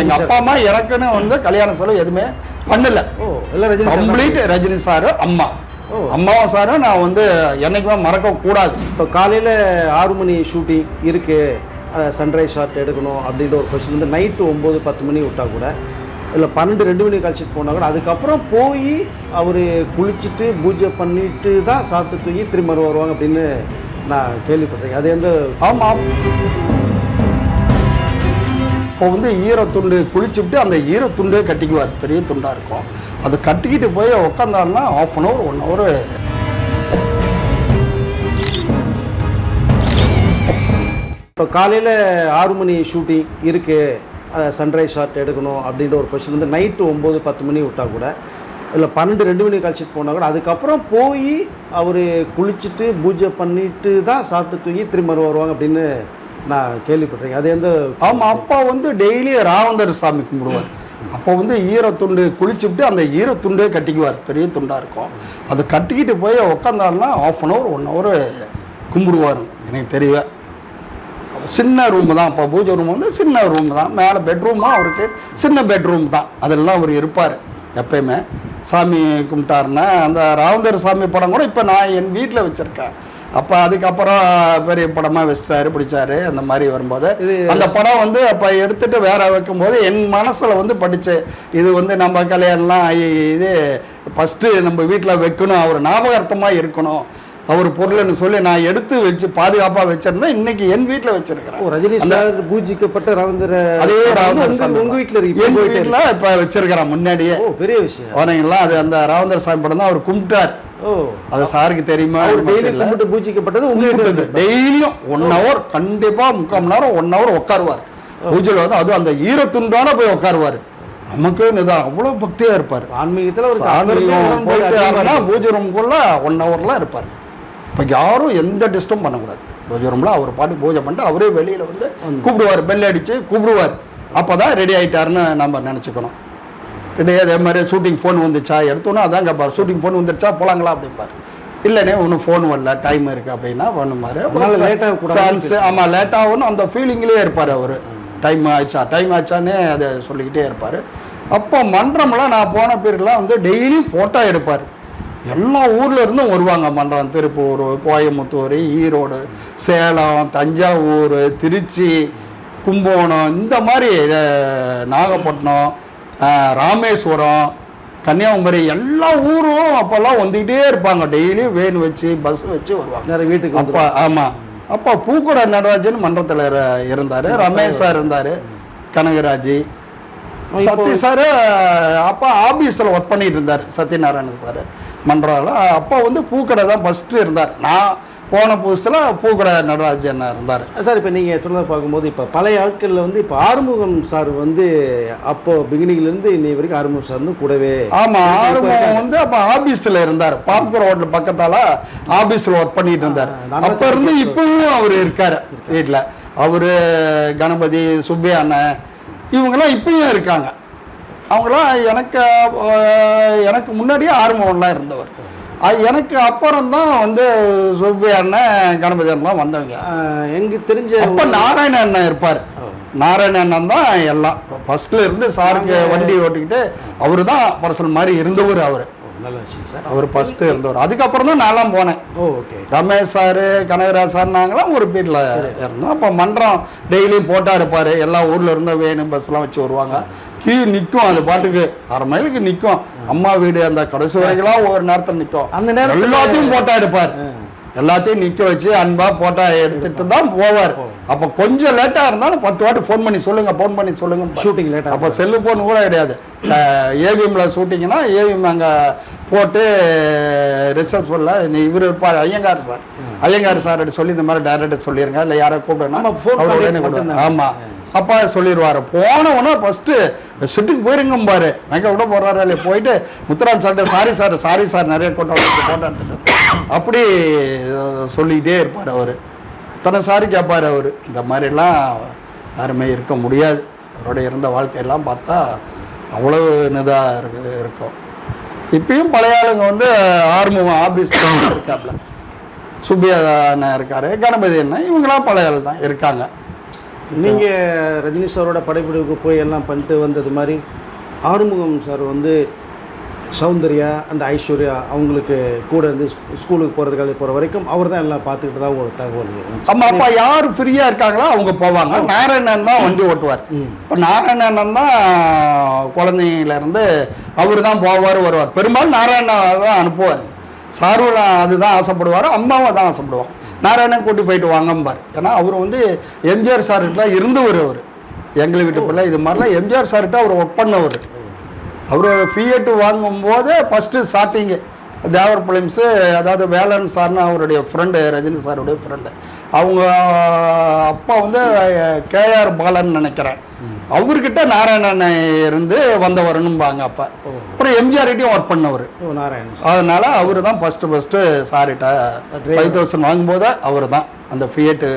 எங்க அப்பா அம்மா எனக்குன்னு வந்து கல்யாண செலவு எதுவுமே பண்ணல. ரஜினி. கம்ப்ளீட் ரஜினி சாரு அம்மா. ஓ. அம்மாவும் சாரும் நான் வந்து என்னைக்குமே மறக்க கூடாது. இப்போ காலையில் ஆறு மணி ஷூட்டிங் இருக்குது சன்ரைஸ் ஷாட் எடுக்கணும் அப்படின்ற ஒரு கொஸ்டின் வந்து நைட்டு ஒம்பது பத்து மணி விட்டால் கூட இல்லை பன்னெண்டு ரெண்டு மணி கழிச்சிட்டு போனால் கூட அதுக்கப்புறம் போய் அவர் குளிச்சுட்டு பூஜை பண்ணிட்டு தான் சாப்பிட்டு தூங்கி திரும்ப வருவாங்க அப்படின்னு நான் கேள்விப்பட்டிருக்கேன். அது எந்த ஆமா. இப்போ வந்து ஈரத்துண்டு குளிச்சுட்டு அந்த ஈரத்துண்டே கட்டிக்குவார். பெரிய துண்டாக இருக்கும். அது கட்டிக்கிட்டு போய் உக்காந்தாருன்னா half an hour one hour இப்போ காலையில் ஆறு மணி ஷூட்டிங் இருக்குது சன்ரைஸ் ஷாட் எடுக்கணும் அப்படின்ற ஒரு கொஸ்டின் வந்து நைட்டு ஒம்பது பத்து மணி விட்டால் கூட இல்லை பன்னெண்டு ரெண்டு மணி கழிச்சிட்டு போனால் கூட அதுக்கப்புறம் போய் அவர் குளிச்சுட்டு பூஜை பண்ணிட்டு தான் சாப்பிட்டு தூங்கி திரும்ப வருவாங்க அப்படின்னு நான் கேள்விப்பட்டிருக்கேன். அது எந்த ஆமாம் அப்பா வந்து டெய்லி ராவந்தர் சாமி கும்பிடுவார். அப்போ வந்து ஈரத்துண்டு குளிச்சுட்டு அந்த ஈரத்துண்டே கட்டிக்குவார். பெரிய துண்டாக இருக்கும். அதை கட்டிக்கிட்டு போய் உக்காந்தாருன்னா half an hour one hour கும்பிடுவார். எனக்கு தெரியல சின்ன ரூம் தான். அப்போ பூஜை ரூம் வந்து சின்ன ரூம் தான். மேலே பெட்ரூமாக அவருக்கு சின்ன பெட்ரூம் தான். அதெல்லாம் அவர் இருப்பார் எப்பயுமே. சாமி கும்பிட்டாருன்னா அந்த ராவந்தர் சாமி படம் கூட இப்போ நான் என் வீட்டில் வச்சுருக்கேன். அப்போ அதுக்கப்புறம் பெரிய படமாக வச்சிட்டாரு பிடிச்சாரு அந்த மாதிரி வரும்போது. அந்த படம் வந்து அப்போ எடுத்துட்டு வேற வைக்கும்போது என் மனசில் வந்து படிச்சு இது வந்து நம்ம கல்யாணம்லாம் இது ஃபஸ்ட்டு நம்ம வீட்டில் வைக்கணும் அவர் ஞாபகார்த்தமாக இருக்கணும். அவர் பொருள்னு சொல்லி நான் எடுத்து வச்சு பாதுகாப்பாக வச்சிருந்தேன் இன்னைக்கு என் வீட்டில் வச்சிருக்கிறேன். ரஜினி சார் பூஜிக்கப்பட்ட ரவீந்திர அதே ராவந்தர் சாமி உங்கள் வீட்டில் இருக்கு என் வீட்டில் இப்போ வச்சிருக்கிறேன் முன்னாடியே. பெரிய விஷயம். அவனுங்களா அது அந்த ராவந்தர் சாமி படம் தான் அவர் கும்பிட்டார். அது சாருக்கு தெரியுமா கும்பிட்டு பூஜிக்கப்பட்டது உங்கள் வீட்டில் இருக்கு டெய்லியும் ஒன் ஹவர் கண்டிப்பா முக்கால் மணி நேரம் ஒன் ஹவர் உட்காருவார் பூஜையில் வந்து அதுவும் அந்த ஈரத்துண்டான போய் உட்காருவார் நமக்கு இதான் அவ்வளோ பக்தியா இருப்பார். ஆன்மீகத்தில் ஒரு சாமியும் போயிட்டு ஆனா பூஜை ரூம்குள்ள ஒன் ஹவர்லாம் இருப்பார். இப்போ யாரும் எந்த டிஸ்டர்பும் பண்ணக்கூடாது. பூஜை ரூமில் அவர் பாட்டு பூஜை பண்ணிட்டு அவரே வெளியில் வந்து கூப்பிடுவார். பெல் அடித்து கூப்பிடுவார். அப்போ தான் ரெடி ஆயிட்டாருன்னு நம்ம நினச்சிக்கணும். ரெடி அதே மாதிரி ஷூட்டிங் ஃபோன் வந்துச்சா? எடுத்தோன்னே அதான் கேட்பார் ஷூட்டிங் ஃபோன் வந்துருச்சா? போலாங்களா? அப்படிம்பார் இல்லைண்ணே ஒன்றும் ஃபோன் வரல. டைம் இருக்குது அப்படின்னா பண்ணுமாரு late ஆகக்கூடாது. ஃபேன்ஸு ஆமாம் லேட் ஆகும்னு அந்த ஃபீலிங்லேயே இருப்பார் அவர். டைம் ஆயிடுச்சா? டைம் ஆச்சானே அதை சொல்லிக்கிட்டே இருப்பார். அப்போ மன்றம்லாம் நான் போன பீரியட்லாம் வந்து டெய்லியும் ஃபோட்டோ எடுப்பார். எல்லா ஊர்ல இருந்தும் வருவாங்க மன்றம். திருப்பூர் கோயம்புத்தூர் ஈரோடு சேலம் தஞ்சாவூர் திருச்சி கும்பகோணம் இந்த மாதிரி நாகப்பட்டினம் ராமேஸ்வரம் கன்னியாகுமரி எல்லா ஊரும் அப்போல்லாம் வந்துக்கிட்டே இருப்பாங்க. டெய்லியும் வேன் வச்சு பஸ் வச்சு வருவாங்க. நிறைய வீட்டுக்கு அப்பா ஆமா. அப்பா பூக்குட நடராஜன் மன்றத்தில் இரு- இருந்தாரு. ரமேஷ் சார் இருந்தாரு. கனகராஜ். சத்ய சார் அப்பா ஆபீஸ்ல ஒர்க் பண்ணிட்டு இருந்தார். சத்யநாராயண சார் மன்றால. அப்பா வந்து பூக்கடை தான் ஃபர்ஸ்ட் இருந்தார். நான் போன புதுசுல பூக்கடை நடராஜன் இருந்தார். சார் இப்போ நீங்கள் சொன்னதை பார்க்கும்போது இப்போ பழைய ஆட்களில் வந்து இப்போ ஆறுமுகம் சார் வந்து அப்போ பிகினிங்லேருந்து இன்னை வரைக்கும் ஆறுமுகம் சார் வந்து கூடவே ஆமா ஆறுமுகம் வந்து அப்ப ஆபீஸ்ல இருந்தார். பாப்கோர் ஹோட்டல் பக்கத்தால ஆபீஸ்ல ஒர்க் பண்ணிட்டு இருந்தார். அப்ப இருந்து இப்பவும் அவர் இருக்காரு வீட்ல. அவரு கணபதி சுப்பையா அண்ணன் இவங்கெல்லாம் இப்பயும் இருக்காங்க. அவங்களாம் எனக்கு எனக்கு முன்னாடியே ஆறுமுகம்லாம் இருந்தவர். எனக்கு அப்புறம் தான் வந்து சுப்பையா அண்ணன் கணபதி அண்ணன் வந்தவங்க எனக்கு தெரிஞ்ச அப்ப நாராயண அண்ணன் இருப்பார். நாராயண அண்ணன் தான் எல்லாம். ஃபர்ஸ்ட்ல இருந்து சாருக்கு வண்டி ஓட்டிக்கிட்டு அவரு தான் பர்சன் மாதிரி இருந்தவர் அவர். ஓ, நல்ல விஷயம் சார். அவர் ஃபர்ஸ்ட் இருந்தவர். அதுக்கப்புறம் தான் நான்லாம் போனேன். Okay. Ramesh sir Kanagaraj sir நாங்களாம் ஒரு பீட்டில் இருந்தோம். அப்போ மன்றம் டெய்லியும் போட்டா எடுப்பார் எல்லா ஊர்ல இருந்த வேணும் பஸ்லாம் வச்சு வருவாங்க. கீ நிற்கும் அது பாட்டுக்கு. அரை மைலுக்கு நிற்கும் அம்மா வீடு அந்த கடைசி வரைக்கும் ஒரு நேரத்தில் நிற்கும் அந்த நேரத்துல- எல்லாத்தையும் போட்டா எடுப்பார். எல்லாத்தையும் நிக்க வச்சு அன்பா போட்டா எடுத்துட்டு தான் போவார். அப்ப கொஞ்சம் லேட்டா இருந்தாலும் பத்து வாட்டி ஃபோன் பண்ணி சொல்லுங்க ஃபோன் பண்ணி சொல்லுங்க late ஆகும். அப்போ செல்லு ஃபோன் கூட கிடையாது. ஏவிஎம்ல ஷூட்டிங்னா ஏவிஎம் அங்க போட்டு ரிசப்ஷனில் நீ இவர் இருப்பார் ஐயங்கார் சார். ஐயங்கார் சார் சொல்லி இந்த மாதிரி டைரக்டர் சொல்லிருங்க. இல்லை யாரை கூப்பிடுனா ஆமா, phone அவர் contact உடனே கூப்பிடுவார். மட்டும்தான். ஆமா. அப்பா சொல்லிடுவாரு போன உடனே ஃபர்ஸ்ட் செட்டுக்கு போயிருங்க பாரு. எங்க விட போறாரு இல்லையா? போயிட்டு முத்துராம் சார்ட்ட சாரி சார் சாரி சார் நிறைய கொண்டு வந்து போட்டோ எடுத்துட்டு அப்படி சொல்லிக்கிட்டே இருப்பார் அவர். இத்தனை சாரி கேட்பார் அவர். இந்த மாதிரிலாம் யாருமே இருக்க முடியாது. அவரோட இருந்த வாழ்க்கையெல்லாம் பார்த்தா அவ்வளோ இதாக இருக்கு இருக்கும். இப்பயும் பழைய ஆளுங்க வந்து ஆறுமுகம் ஆபீஸ் இருக்காப்ல. சுப்பியா அண்ணன் இருக்காரு கணபதி அண்ணன் இவங்களாம் பழைய ஆள் தான் இருக்காங்க. நீங்கள் ரஜினி சாரோட படைப்பிடிவுக்கு போய் எல்லாம் பண்ணிட்டு வந்தது மாதிரி ஆறுமுகம் சார் வந்து சௌந்தர்யா அண்ட் ஐஸ்வர்யா அவங்களுக்கு கூட இருந்து ஸ்கூ- ஸ்கூலுக்கு போகிறதுக்காக போகிற வரைக்கும் அவர் தான் எல்லாம் பார்த்துக்கிட்டு தான் ஒரு தகவல். அம்மா அப்பா யார் ஃப்ரீயா இருக்காங்களோ அவங்க போவாங்க. நாராயணன் தான் வண்டி ஓட்டுவார். இப்போ நாராயணன் தான் குழந்தைங்கள இருந்து அவர் தான் போவார் வருவார். பெரும்பாலும் நாராயணன் தான் அனுப்புவார். சாருவில் அதுதான் ஆசைப்படுவார் அம்மாவும் தான் ஆசைப்படுவாங்க. நாராயணன் கூட்டி போயிட்டு வாங்கம்பார். ஏன்னா அவர் வந்து எம்ஜிஆர் சார்கிட்ட இருந்தவர் அவர் எங்களை வீட்டு பிள்ளை இது மாதிரிலாம் எம்ஜிஆர் சார்கிட்ட அவர் ஒர்க் பண்ணவர். அவர் ஃபியட் வாங்கும்போது ஃபஸ்ட்டு ஸ்டார்டிங்கு தேவர் பிலிம்ஸு அதாவது வேலன் சார்னு அவருடைய ஃப்ரெண்டு ரஜினி சாருடைய ஃப்ரெண்டு அவங்க அப்பா வந்து கேஆர் பாலன் நினைக்கிறேன். அவர்கிட்ட நாராயணன் இருந்து வந்தவரணும்பாங்க அப்பா. அப்புறம் எம்ஜிஆர்கிட்டையும் ஒர்க் பண்ணவர். நாராயணன். அதனால அவர் தான் ஃபஸ்ட்டு ஃபஸ்ட்டு சாரிட்ட ஃபைவ் தௌசண்ட் வாங்கும்போது அவர் தான் அந்த ஃபியட்டு.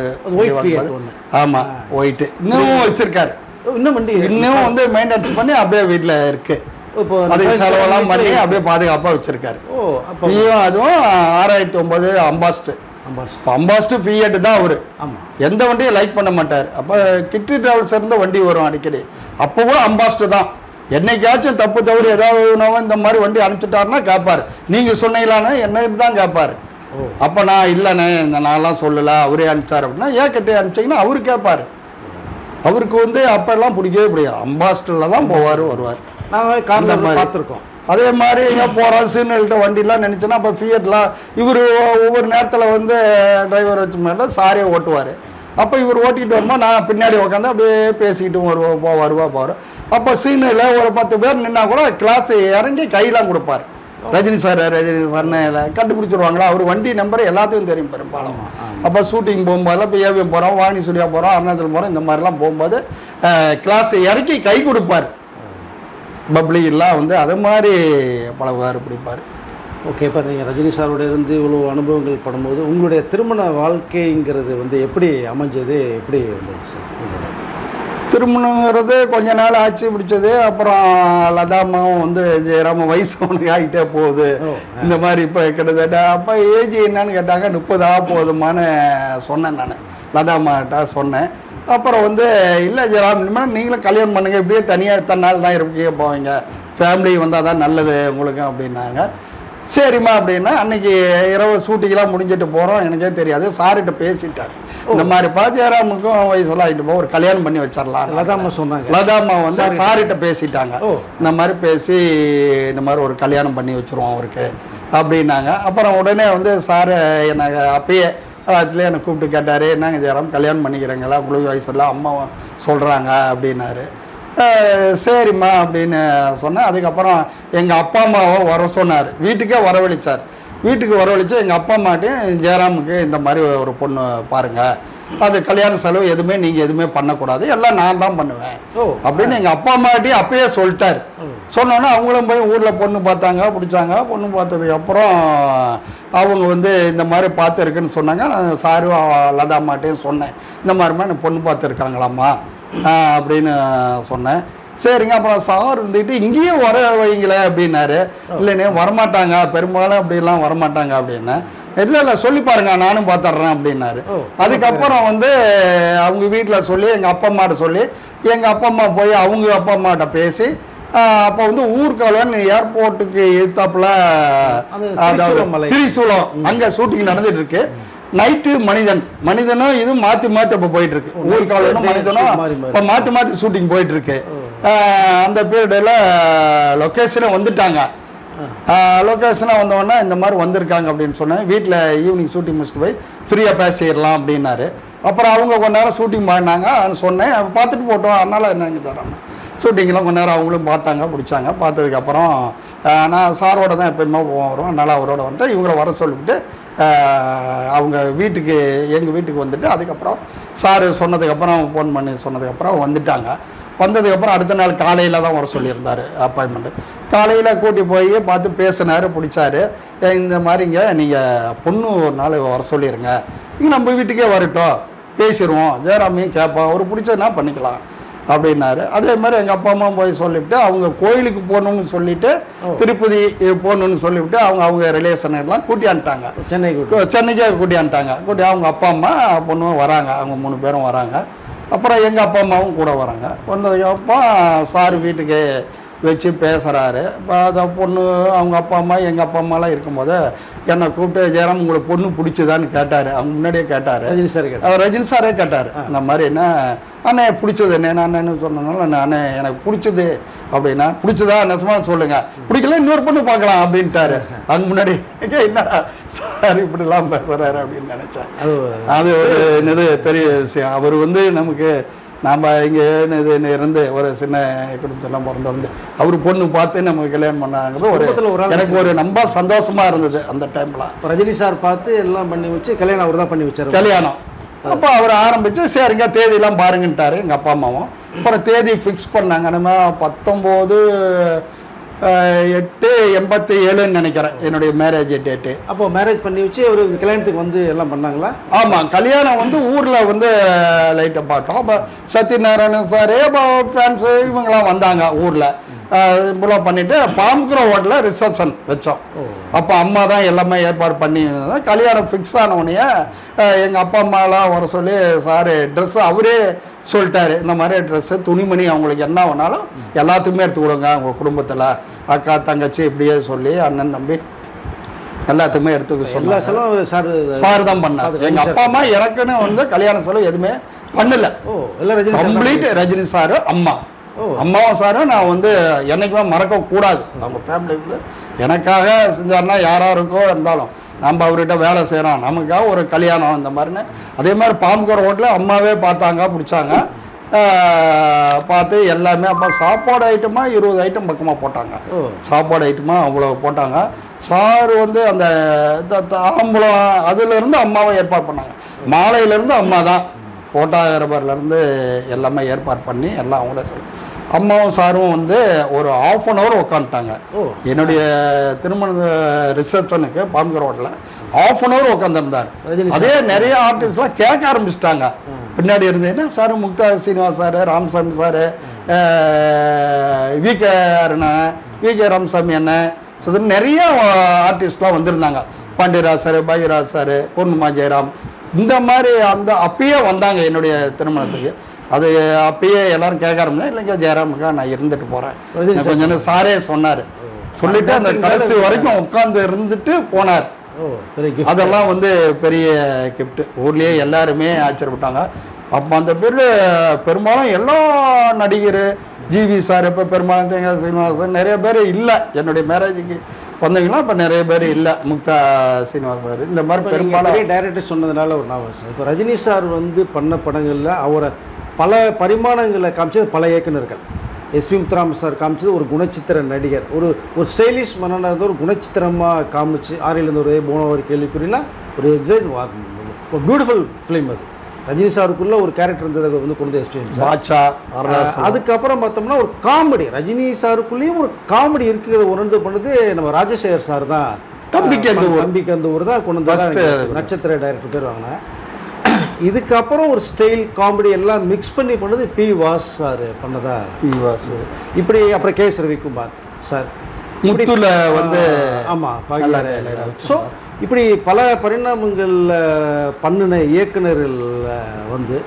ஆமாம் ஒயிட்டு இன்னும் வச்சிருக்காரு. இன்னும் வண்டி இன்னும் வந்து மெயின்டெனன்ஸ் பண்ணி அப்படியே வீட்டில் இருக்கு. இப்போ அதுக்கு செலவெல்லாம் பண்ணி அப்படியே பாதுகாப்பாக வச்சிருக்காரு. ஓ அப்போ அதுவும் ஆறாயிரத்தி ஒன்பது அம்பாஸ்ட். அம்பாஸ் இப்போ அம்பாஸ்ட் ஃபியட் தான் அவர். ஆமாம் எந்த வண்டியும் லைக் பண்ண மாட்டார். அப்போ கிட்டி டிராவல்ஸ் இருந்து வண்டி வரும் அடிக்கடி. அப்போ கூட அம்பாஸ்ட் தான். என்னைக்காச்சும் தப்பு தவறு ஏதாவது இந்த மாதிரி வண்டி அனுப்பிச்சிட்டாருன்னா கேட்பாரு நீங்கள் சொன்னீங்களான்னு என்ன தான் கேட்பாரு ஓ. அப்போ நான் இல்லைண்ணே இந்த நான்லாம் சொல்லலை அவரே அனுப்பிச்சார் அப்படின்னா ஏன் கட்டி அனுப்பிச்சிங்கன்னா அவரு கேட்பாரு அவருக்கு வந்து அப்பெல்லாம் பிடிக்கவே பிடிக்காது. அம்பாஸ்டரில் தான் போவார் வருவார். நாங்கள் மாதிரி. பார்த்துருக்கோம். அதே மாதிரி எங்கே போகிறோம் சீனியர்கிட்ட வண்டிலாம் நினச்சோன்னா அப்போ ஃபியட்லாம் இவர் ஒவ்வொரு நேரத்தில் வந்து டிரைவர் வச்சு மேலே சாரே ஓட்டுவார். அப்போ இவர் ஓட்டிக்கிட்டு வரும்போது நான் பின்னாடி உட்காந்து அப்படியே பேசிக்கிட்டு வருவோம் போ வருவா போகிறோம் அப்போ சீனில் ஒரு பத்து பேர் நின்னா கூட கிளாஸ் இறங்கி கையெல்லாம் கொடுப்பார். ரஜினி சார் ரஜினி சார்னு கண்டுபிடிச்சிருவாங்களா? அவர் வண்டி நம்பர் எல்லாத்துக்கும் தெரியும் பெரும்பாலும் அப்போ ஷூட்டிங் போகும்போதெல்லாம் இப்போ ஏவிஎம் போகிறோம் வாணி சுடியா போகிறோம் அருணாச்சல் போகிறோம் இந்த மாதிரிலாம் போகும்போது கிளாஸ் இறக்கி கை கொடுப்பார். பப்ளி எல்லாம் வந்து அது மாதிரி பழகுவார் பிடிப்பார். ஓகே இப்போ நீங்கள் ரஜினி சாரோட இருந்து இவ்வளோ அனுபவங்கள் படும்போது உங்களுடைய திருமண வாழ்க்கைங்கிறது வந்து எப்படி அமைஞ்சது? எப்படி இருந்தது சார் உங்களோட திருமணங்கிறது கொஞ்ச நாள் ஆச்சு பிடிச்சது அப்புறம் லதாமாவும் வந்து ஜெயராம வயசு உனக்கு ஆகிட்டே போகுது. இந்த மாதிரி இப்போ கிட்டத்தட்ட அப்போ ஏஜ் என்னன்னு கேட்டாங்க முப்பதா போதுமான்னு சொன்னேன் நான். லதாமாட்ட சொன்னேன். அப்புறம் வந்து இல்லை ஜெயராம் இனிமேல் நீங்களும் கல்யாணம் பண்ணுங்க. இப்படியே தனியாக தன்னால் தான் இருப்பீங்க போவீங்க. ஃபேமிலி வந்தால் தான் நல்லது உங்களுக்கு அப்படின்னாங்க. சரிம்மா அப்படின்னா அன்னைக்கு இரவு ஷூட்டிங்லாம் முடிஞ்சிட்டு போகிறோம் எனக்கே தெரியாது. சார்கிட்ட பேசிட்டார். இந்த மாதிரி பா ஜெயராமுக்கும் வயசெல்லாம் ஆகிட்டு போ ஒரு கல்யாணம் பண்ணி வச்சிடலாம். லதாம்மா சொன்னாங்க. லதாம்மா வந்து சார்கிட்ட பேசிட்டாங்க. இந்த மாதிரி பேசி இந்த மாதிரி ஒரு கல்யாணம் பண்ணி வச்சிருவோம் அவருக்கு அப்படின்னாங்க. அப்புறம் உடனே வந்து சார் எனக்கு அப்பயே அதுல என்னை கூப்பிட்டு கேட்டார் என்னங்க ஜெயராம் கல்யாணம் பண்ணிக்கிறீங்களா? உங்களுக்கு வயசுல அம்மா சொல்கிறாங்க அப்படின்னாரு. சரிம்மா அப்படின்னு சொன்னேன். அதுக்கப்புறம் எங்கள் அப்பா அம்மாவை வர சொன்னார். வீட்டுக்கே வரவழைச்சார். வீட்டுக்கு வரவழைச்சு எங்கள் அப்பா அம்மாட்டையும் ஜெயராமுக்கு இந்த மாதிரி ஒரு பொண்ணு பாருங்கள் அது கல்யாண செலவு எதுவுமே நீங்கள் எதுவுமே பண்ணக்கூடாது. எல்லாம் நான் தான் பண்ணுவேன். ஓ. அப்படின்னு எங்கள் அப்பா அம்மாட்டையும் அப்பயே சொல்லிட்டார். சொன்னோன்னே அவங்களும் போய் ஊரில் பொண்ணு பார்த்தாங்க பிடிச்சாங்க. பொண்ணு பார்த்ததுக்கு அப்புறம் அவங்க வந்து இந்த மாதிரி பார்த்துருக்குன்னு சொன்னாங்க. நான் சாரு லதா அம்மாட்டையும் சொன்னேன். இந்த மாதிரிமா எனக்கு பொண்ணு பார்த்துருக்காங்களாம்மா அப்படின்னு சொன்னேன். சரிங்க அப்புறம் சார் இருந்துக்கிட்டு இங்கேயும் வர வைங்களே அப்படின்னாரு. இல்லைண்ணே வரமாட்டாங்க. பெரும்பாலும் அப்படிலாம் வரமாட்டாங்க அப்படின்னு. இல்லை இல்லை சொல்லி பாருங்க நானும் பார்த்துட்றேன் அப்படின்னாரு. அதுக்கப்புறம் வந்து அவங்க வீட்டில் சொல்லி எங்கள் அப்பா அம்மாட்ட சொல்லி எங்கள் அப்பா அம்மா போய் அவங்க அப்பா அம்மாட்ட பேசி அப்போ வந்து ஊர்காலன் ஏர்போர்ட்டுக்கு எதிர்த்தாப்புல திரிசூலம் அங்கே ஷூட்டிங் நடந்துட்டு இருக்கு நைட்டு மனிதன். மனிதனும் இது மாற்றி மாற்றி இப்போ போயிட்டு இருக்கு ஊர்காலனும் மனிதனும். இப்போ மாற்றி மாற்றி ஷூட்டிங் போயிட்டு இருக்கு அந்த பீரியடில் லொக்கேஷனும் வந்துட்டாங்க. லொக்கேஷனாக வந்தோடனே இந்த மாதிரி வந்திருக்காங்க அப்படின்னு சொன்னேன். வீட்டில் ஈவினிங் ஷூட்டிங் முடிச்சுட்டு போய் ஃப்ரீயாக பேசிடலாம் அப்படின்னாரு. அப்புறம் அவங்க கொஞ்ச நேரம் ஷூட்டிங் பண்ணாங்க. சொன்னேன். பார்த்துட்டு போட்டோம். அதனால் என்னங்க தரோம் ஷூட்டிங்லாம் கொஞ்ச நேரம் அவங்களும் பார்த்தாங்க பிடிச்சாங்க பார்த்ததுக்கப்புறம் நான் சாரோட தான் எப்பயுமே போவோம் வரும் அதனால் அவரோட வந்துட்டு இவங்கள வர சொல்லிவிட்டு அவங்க வீட்டுக்கு எங்கள் வீட்டுக்கு வந்துட்டு அதுக்கப்புறம் சார் சொன்னதுக்கப்புறம் ஃபோன் பண்ணி சொன்னதுக்கப்புறம் வந்துட்டாங்க. வந்ததுக்கப்புறம் அடுத்த நாள் காலையில் தான் வர சொல்லியிருந்தார் அப்பாயின்மெண்ட்டு காலையில் கூட்டி போய் பார்த்து பேசினார் பிடிச்சாரு. இந்த மாதிரிங்க நீங்கள் பொண்ணு ஒரு நாள் வர சொல்லிடுங்க இங்கே நம்ம வீட்டுக்கே வரட்டும். பேசிடுவோம் ஜெயராமையும் கேட்போம். அவர் பிடிச்சதுனா பண்ணிக்கலாம். அப்படின்னாரு. அதே மாதிரி எங்கள் அப்பா அம்மா போய் சொல்லிவிட்டு அவங்க கோயிலுக்கு போகணும்னு சொல்லிட்டு திருப்பதி போகணும்னு சொல்லிவிட்டு அவங்க அவங்க ரிலேஷன் எல்லாம் கூட்டி அனுப்பிட்டாங்க. சென்னைக்கு சென்னைக்கே கூட்டியான்ட்டாங்க கூட்டி அவங்க அப்பா அம்மா பொண்ணும் வராங்க. அவங்க மூணு பேரும் வராங்க. அப்புறம் எங்கள் அப்பா அம்மாவும் கூட வராங்க. வந்ததுக்கப்புறம் சார் வீட்டுக்கு வச்சு பேசுகிறாரு இப்போ அந்த பொண்ணு அவங்க அப்பா அம்மா எங்கள் அப்பா அம்மாலாம் இருக்கும்போது என்னை கூப்பிட்டு ஜெயராம் உங்களுக்கு பொண்ணு பிடிச்சதான்னு கேட்டார். அவங்க முன்னாடியே கேட்டார். ரஜினி சார் கேட்டேன் அவர் ரஜினி சாரே கேட்டார். இந்த மாதிரி என்ன அண்ணே பிடிச்சது என்ன? நான் என்ன சொன்னனால நானே எனக்கு பிடிச்சது அப்படின்னா பிடிச்சதா நெசமா சொல்லுங்க. பிடிக்கல இன்னொரு பொண்ணு பார்க்கலாம் அப்படின்ட்டாரு. அங்கே முன்னாடி "ஏங்க, என்னடா சார் இப்படிலாம் பேசுறாரு அப்படின்னு நினைச்சேன். அது அது ஒரு என்னது பெரிய விஷயம். அவர் வந்து நமக்கு நாம் இங்கே இது இருந்து ஒரு சின்ன குடும்பத்தெல்லாம் பிறந்து வந்து அவர் பொண்ணு பார்த்து நமக்கு கல்யாணம் பண்ணாங்கிறது ஒரு எனக்கு ஒரு ரொம்ப சந்தோஷமா இருந்தது அந்த டைம்ல ரஜினி சார் பார்த்து எல்லாம் பண்ணி வச்சு கல்யாணம் அவர் தான் பண்ணி வச்சாரு. கல்யாணம். அப்போ அவர் ஆரம்பிச்சு சரிங்க தேதியெல்லாம் பாருங்கன்ட்டாரு எங்கள் அப்பா அம்மாவும். அப்புறம் தேதி ஃபிக்ஸ் பண்ணாங்க. நம்ம பத்தொம்போது எட்டு எண்பத்தி ஏழுன்னு நினைக்கிறேன் என்னுடைய மேரேஜ் டேட்டு அப்போ மேரேஜ் பண்ணி வச்சு ஒரு கல்யாணத்துக்கு வந்து எல்லாம் பண்ணாங்களா? ஆமாம் கல்யாணம் வந்து ஊரில் வந்து லைட்டை பார்த்தோம். அப்போ சத்யநாராயணன் சார் ஃபேன்ஸு இவங்கெல்லாம் வந்தாங்க ஊரில். இப்பெல்லாம் பண்ணிவிட்டு பாம்புக்குற ஹோட்டலில் ரிசப்ஷன் வச்சோம். அப்போ அம்மா தான் எல்லாமே ஏற்பாடு பண்ணி. கல்யாணம் ஃபிக்ஸ் ஆன உடனே எங்கள் அப்பா அம்மாலாம் வர சொல்லி சார் ட்ரெஸ்ஸு அவரே சொல்லிட்டாரு. இந்த மாதிரி ட்ரெஸ்ஸு துணிமணி அவங்களுக்கு என்ன வேணாலும் எல்லாத்துக்குமே எடுத்து கொடுங்க அவங்க குடும்பத்தில். அக்கா தங்கச்சி இப்படியே சொல்லி அண்ணன் தம்பி எல்லாத்துக்குமே எடுத்துக்க எல்லா சொன்னாங்க. செலவும் சார் சார் தான் பண்ணார். எங்க அப்பா அம்மா எனக்குன்னு வந்து கல்யாண செலவு எதுவுமே பண்ணல. தான் கம்ப்ளீட் ரஜினி சாரு அம்மா. அம்மாவும் சாரும் நான் வந்து என்னைக்குமே மறக்க கூடாது அவங்க ஃபேமிலி வந்து எனக்காக செஞ்சாருன்னா யாரா இருக்கோ இருந்தாலும் நம்ம அவர்கிட்ட வேலை செய்கிறோம் நமக்காக ஒரு கல்யாணம் இந்த மாதிரின்னு. அதே மாதிரி பாம்புக்கோர ஹோட்டலில் அம்மாவே பார்த்தாங்க பிடிச்சாங்க. பார்த்து எல்லாமே அப்போ சாப்பாடு ஐட்டமாக இருபது ஐட்டம் பக்கமாக போட்டாங்க. ஓ. சாப்பாடு ஐட்டமாக அவ்வளோ போட்டாங்க. சார் வந்து அந்த தாம்பூலம் அதுலேருந்து அம்மாவை ஏற்பாடு பண்ணாங்க. மாலையிலேருந்து அம்மா தான் போட்டாகிறபர்லேருந்து எல்லாமே ஏற்பாடு பண்ணி எல்லாம் அவங்களே சொல்லி அம்மாவும் சாரும் வந்து ஒரு ஆஃப் அன் ஹவர் உட்காந்துட்டாங்க. என்னுடைய திருமண ரிசப்ஷனுக்கு பாம்பு ரோட்டில் ஆஃப் அன் ஹவர் உட்காந்துருந்தார் அதே நிறைய ஆர்டிஸ்ட்லாம் கேட்க ஆரம்பிச்சிட்டாங்க. பின்னாடி இருந்து என்ன sir Muktha Srinivas sir Ramasamy sir V K Arunan V K Ramasamy அண்ணன் ஸோ நிறைய ஆர்டிஸ்ட்லாம் வந்திருந்தாங்க. பாண்டியராஜ் சார் பாக்யராஜ் சார் பூர்ணிமா ஜெயராம் இந்த மாதிரி அந்த அப்பயே வந்தாங்க என்னுடைய திருமணத்துக்கு. அது அப்பயே எல்லாரும் கேட்க ஆரம்பிச்சா இல்லைங்க ஜெயராமுக்கா நான் இருந்துட்டு போகிறேன். கொஞ்சம் சாரே. சொன்னார். சொல்லிட்டு அந்த கடைசி வரைக்கும் உட்காந்து இருந்துட்டு போனார். அதெல்லாம் வந்து பெரிய கிஃப்ட் ஊர்லயே எல்லாருமே ஆச்சரியப்பட்டாங்க. அப்போ அந்த பேர் பெரும்பாலும் எல்லா நடிகர் ஜிவி சார் இப்போ பெரும்பாலும் தேங்காய் சீனிவாசன் நிறைய பேர் இல்லை. என்னுடைய மேரேஜுக்கு வந்தீங்கன்னா இப்போ நிறைய பேர் இல்லை. முக்தா சீனிவாசன் சார். இந்த மாதிரி பெரும்பாலும் டைரக்டர் சொன்னதுனால ஒரு ஞாபகம் சார். இப்போ ரஜினி சார் வந்து பண்ண படங்களில் அவரை பல பரிமாணங்களை காமிச்சது பல இயக்குனர்கள் எஸ்பி முத்துராம சார் காமிச்சது ஒரு குணச்சித்திர நடிகர். ஒரு ஒரு ஸ்டைலிஷ் மன்னனாக இருந்த ஒரு குணச்சித்திரமாக காமிச்சு ஆறிலிருந்து ஒரு போன ஒரு கேள்விக்குறினா ஒரு எக்ஸைட் ஒரு பியூட்டிஃபுல் ஃபிலிம் அது. ரஜினி சாருக்குள்ள ஒரு கேரக்டர் இருந்ததை வந்து கொண்டு எஸ்பி பாட்சா. அதுக்கப்புறம் பார்த்தோம்னா ஒரு காமெடி. ரஜினி சாருக்குள்ளேயும் ஒரு காமெடி இருக்கிறத உணர்ந்து பண்ணது நம்ம ராஜசேகர் சார் தான். தம்பிக்கு அந்த. தம்பிக்கு அந்த ஊர் தான் கொண்டு வந்தாங்க நட்சத்திர டைரக்டர் பேர் வாங்கினேன். இதுக்கப்புறம் ஒரு ஸ்டைல் காமெடி எல்லாம் மிக்ஸ் பண்ணி பண்ணது பி வாஸ் சார் பண்ணதா பி. வாசு. இப்படி அப்புறம் கே எஸ் ரவிக்குமார் சார் முத்துல வந்து ஆமாம் ஸோ இப்படி பல பரிணாமங்களில் பண்ணின இயக்குனர்கள் வந்து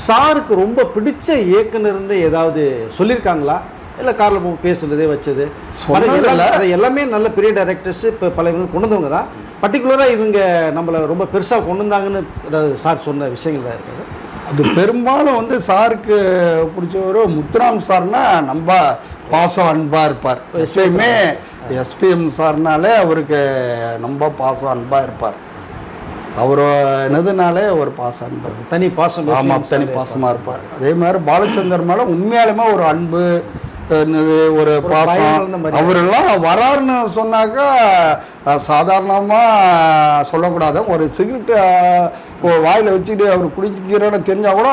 சாருக்கு ரொம்ப பிடிச்ச இயக்குனர்னு ஏதாவது சொல்லியிருக்காங்களா இல்லை காரில் பேசுனதே வச்சது அது. எல்லாமே- நல்ல பெரிய டைரக்டர்ஸ் இப்போ பல கொண்டு வந்தவங்க தான் பர்டிகுலராக இவங்க நம்மளை ரொம்ப பெருசாக கொண்டு வந்தாங்கன்னு சார் சொன்ன விஷயங்கள் தான் இருக்கா சார்? அது பெரும்பாலும் வந்து சாருக்கு பிடிச்சவர் முத்துராம் சார்னா நம்ம பாசம் அன்பா இருப்பார். எப்பயுமே எஸ்பிஎம் சார்னாலே அவருக்கு ரொம்ப பாசம் அன்பா இருப்பார். அவர் என்னதுனாலே ஒரு பாசம் அன்பு. தனி பாசம் ஆமாம் தனி பாசமா இருப்பார். அதே மாதிரி பாலச்சந்தர் மேல உண்மையாலுமே ஒரு அன்பு என்னது ஒரு பாசம். அவரெல்லாம் வராருன்னு சொன்னாக்கா அஹ், சாதாரணமா சொல்லக்கூடாது. ஒரு சிகரெட் வாயில வச்சுட்டு அவர் குடிக்கிறோன்னு தெரிஞ்சா கூட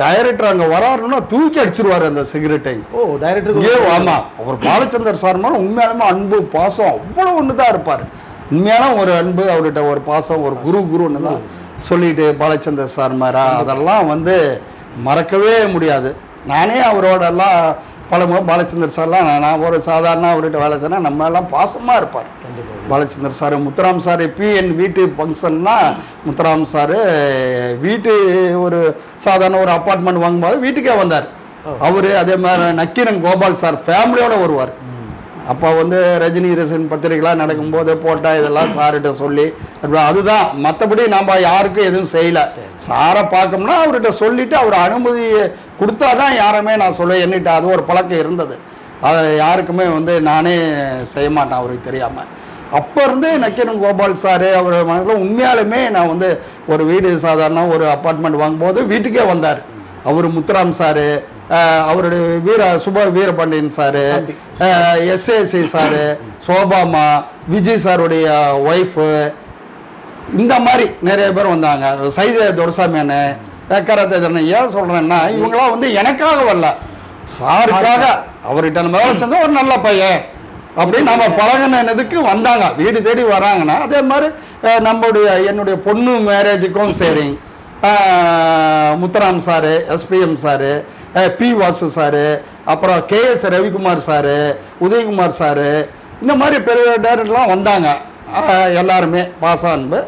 டைரக்டர் அங்க வராருன்னா தூக்கி அடிச்சிருவாரு அந்த சிகரெட்டை ஓ டைரக்டர் ஏ ஆமா. அவர் பாலச்சந்தர் சார் மேல உண்மையாலுமே அன்பு பாசம் அவ்வளவு ஒன்று தான் இருப்பார். உண்மையான ஒரு அன்பு அவர்கிட்ட ஒரு பாசம் ஒரு குரு குருன்னு தான் சொல்லிட்டு பாலச்சந்தர் சார் மாரா அதெல்லாம் வந்து மறக்கவே முடியாது. நானே அவரோட பழமுக பாலச்சந்தர் சார்லாம் நான் ஒரு சாதாரண அவர்கிட்ட வேலை செய்யணும் நம்ம எல்லாம் பாசமாக இருப்பார். பாலச்சந்தர் சார் முத்துராம் சார் பிஎன் வீட்டு ஃபங்க்ஷன்னா முத்துராம் சார் வீட்டு ஒரு சாதாரண ஒரு அப்பார்ட்மெண்ட் வாங்கும்போது வீட்டுக்கே வந்தார். அவர் அதே மாதிரி நக்கீரன் கோபால் சார் ஃபேமிலியோட வருவார். அப்போ வந்து ரஜினி ரசன் பத்திரிகைலாம் நடக்கும்போது போட்டா இதெல்லாம் சார்கிட்ட சொல்லி அதுதான். மற்றபடி நம்ம யாருக்கும் எதுவும் செய்யல. சாரை. பார்க்கணும்னா அவர்கிட்ட சொல்லிட்டு அவர் அனுமதி கொடுத்தா தான் யாருமே நான் சொல்ல எண்ணிட்டு அது ஒரு பழக்கம் இருந்தது. அதை யாருக்குமே வந்து நானே செய்ய மாட்டேன் அவருக்கு தெரியாமல் அப்போ இருந்து நக்கீரன் கோபால் சார் அவர் மகனும் உண்மையாலுமே நான் வந்து ஒரு வீடு சாதாரண ஒரு அப்பார்ட்மெண்ட் வாங்கும்போது வீட்டுக்கே வந்தார். அவர் முத்துராம் சாரு அவருடைய வீர சுப வீரபாண்டியன் சாரு எஸ்ஏசி சாரு சோபாமா விஜய் சாருடைய ஒய்ஃபு இந்த மாதிரி நிறைய பேர் வந்தாங்க. சைத துரசாமி அண்ணன் கரத்தேஜன் ஏன் சொல்கிறேன்னா இவங்களாம் வந்து எனக்காக வரல. சாருக்காக. அவர்கிட்ட நம்ம வேலை செஞ்சா ஒரு நல்ல பையன். அப்படின்னு நம்ம பழகினதுக்கு வந்தாங்க. வீடு தேடி வராங்கன்னா அதே மாதிரி நம்முடைய என்னுடைய பொண்ணு மேரேஜுக்கும் சரி அஹ், Muthuram sir SPM sir P Vasu sir அப்புறம் KS Ravikumar sir Udayakumar sir இந்த மாதிரி பெரிய டேரக்டர்லாம் வந்தாங்க. எல்லாருமே பாச அன்பு.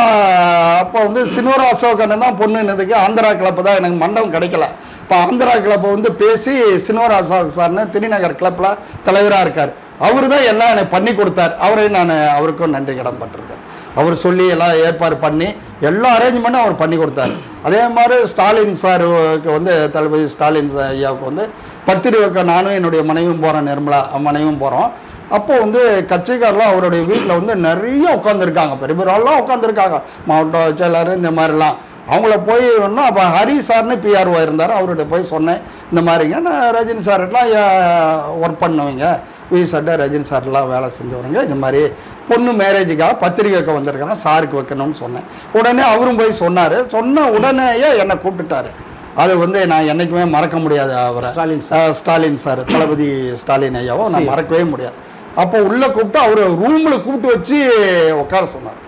அப்போ வந்து சினோரா அசோகன் தான் பொண்ணுன்னதுக்கு ஆந்திரா கிளப்பு தான். எனக்கு மண்டபம் கிடைக்கல. இப்போ ஆந்திரா கிளப்பை வந்து பேசி சினோரா அசோக் சார்னு திருநகர் கிளப்பில் தலைவராக இருக்கார். அவர் தான் எல்லாம் எனக்கு பண்ணி கொடுத்தார். அவரை நான் அவருக்கும் நன்றி கடன் பட்டிருக்கேன். அவர் சொல்லி எல்லாம் ஏற்பாடு பண்ணி எல்லா அரேஞ்ச்மெண்ட்டும் அவர் பண்ணி கொடுத்தாரு. அதே மாதிரி ஸ்டாலின் சாருக்கு வந்து தளபதி ஸ்டாலின் சார் ஐயாவுக்கு வந்து பத்திரிக்கை நானும் என்னுடைய மனைவியும் போகிறேன் நிர்மலா மனைவியும் போகிறோம் அப்போ வந்து கட்சிக்காரெலாம் அவருடைய வீட்டில் வந்து நிறைய உட்காந்துருக்காங்க பெரிய பெரிய ஆள்லாம் உட்காந்துருக்காங்க மாவட்ட செயலாளர் இந்த மாதிரிலாம். அவங்கள போய் ஒன்றா அப்போ ஹரி சார்னு பிஆர்ஓ இருந்தார். அவர்கிட்ட போய் சொன்னேன். இந்த மாதிரிங்க நான் ரஜினி சார்லாம் ஒர்க் பண்ணுவீங்க. வி சார்ட்ட ரஜினி சார்லாம் வேலை செஞ்சவருங்க. இந்த மாதிரி பொண்ணு மேரேஜுக்காக பத்திரிக்கை வைக்க வந்திருக்கிறேன். சாருக்கு வைக்கணும்னு சொன்னேன். உடனே அவரும் போய் சொன்னார். சொன்ன உடனேயே என்னை கூப்பிட்டுட்டாரு. அது வந்து நான் என்றைக்குமே மறக்க முடியாது அவரை. ஸ்டாலின் சார் ஸ்டாலின் சார் தளபதி ஸ்டாலின் ஐயாவும் நான் மறக்கவே முடியாது. அப்போ உள்ளே கூப்பிட்டு அவர் ரூமில் கூப்பிட்டு வச்சு உட்கார சொன்னார்.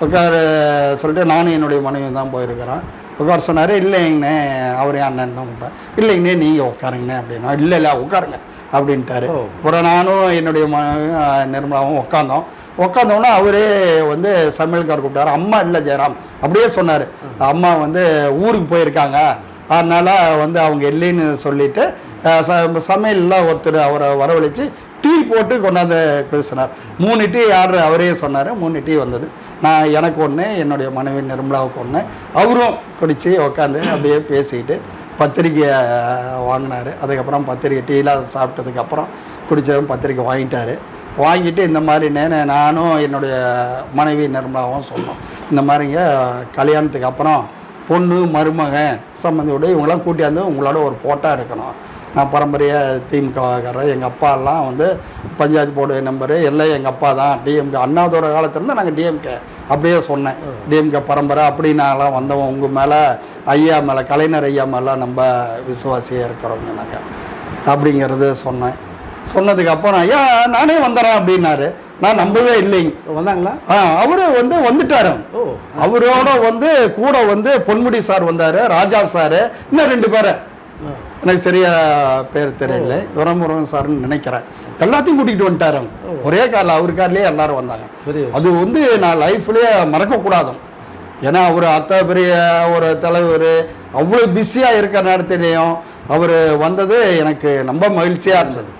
உட்கார சொல்லிட்டு நானும் என்னுடைய மனைவி தான் போயிருக்கிறேன் உட்கார சொன்னார் இல்லைங்கண்ணே அவர் அண்ணன் தான் கூப்பிட்டேன் இல்லைங்கண்ணே நீங்கள் உட்காருங்கண்ணே அப்படின்னா இல்லை இல்லை உட்காருங்க அப்படின்ட்டாரு. அப்புறம் நானும் என்னுடைய அஹ், நிர்மலாவும் உட்காந்தோம். உட்காந்தோன்னே அவரே வந்து சமையல்கார் கூப்பிட்டாரு. அம்மா இல்லை ஜெயராம் அப்படியே சொன்னார். அம்மா வந்து ஊருக்கு போயிருக்காங்க. அதனால் வந்து அவங்க இல்லைன்னு சொல்லிட்டு அஹ், ச- சமையலில் ஒருத்தர் அவரை வரவழைச்சு டீ போட்டு கொண்டாந்து பேசினார் மூணு டீ ஆர்டர் அவரே சொன்னார். மூணு டீ வந்தது. நான் எனக்கு ஒன்று என்னுடைய மனைவி நிர்மலாவுக்கு ஒன்று அவரும் குடித்து உட்காந்து அப்படியே பேசிக்கிட்டு பத்திரிக்கையை வாங்கினார். அதுக்கப்புறம் பத்திரிக்கை டீலாம் சாப்பிட்டதுக்கப்புறம் குடித்ததும் பத்திரிக்கை வாங்கிட்டார். வாங்கிட்டு இந்த மாதிரி நேனே நானும் என்னுடைய மனைவி நிர்மலாவும் சொன்னோம். இந்த மாதிரிங்க கல்யாணத்துக்கு அப்புறம் பொண்ணு மருமகன் சம்மந்தியோட இவங்களாம் கூட்டியாந்து உங்களோட ஒரு ஃபோட்டோ எடுக்கணும். நான் பரம்பரையாக திமுகக்காரர் எங்கள் அப்பாலாம் வந்து பஞ்சாயத்து போர்டு நம்பரு எல்லாம் எங்கள் அப்பா தான். டிஎம்கே அண்ணாதோட காலத்துலேருந்து நாங்கள் டிஎம்கே அப்படியே சொன்னேன். டிஎம்கே பரம்பரை அப்படின்னாலாம் வந்தவன் உங்கள் மேலே ஐயா மேலே கலைஞர் ஐயா மேலே நம்ம விசுவாசியாக இருக்கிறவங்க நாங்கள் அப்படிங்கிறது சொன்னேன். சொன்னதுக்கு அப்புறம் ஐயா நானே வந்துடுறேன் அப்படின்னாரு. நான் நம்பவே இல்லைங்க. வந்தாங்களா? ஆ அவரு வந்து வந்துட்டாரு. ஓ. அவரோட வந்து கூட வந்து பொன்முடி சார் வந்தாரு ராஜா சார் இன்னும் ரெண்டு பேர். எனக்கு சரியா பேர் தெரியல. துரமுருகன் சார்னு நினைக்கிறேன். எல்லாத்தையும் கூட்டிகிட்டு வந்துட்டாரு ஒரே காரில் அவர் கார்லேயே எல்லாரும் வந்தாங்க. அது வந்து நான் லைஃப்லேயே மறக்கக்கூடாது. ஏன்னா அவர் அத்தை பெரிய ஒரு தலைவர் அவ்வளோ பிஸியாக இருக்கிற நேரத்திலையும் அவர் வந்தது எனக்கு ரொம்ப மகிழ்ச்சியாக இருந்தது.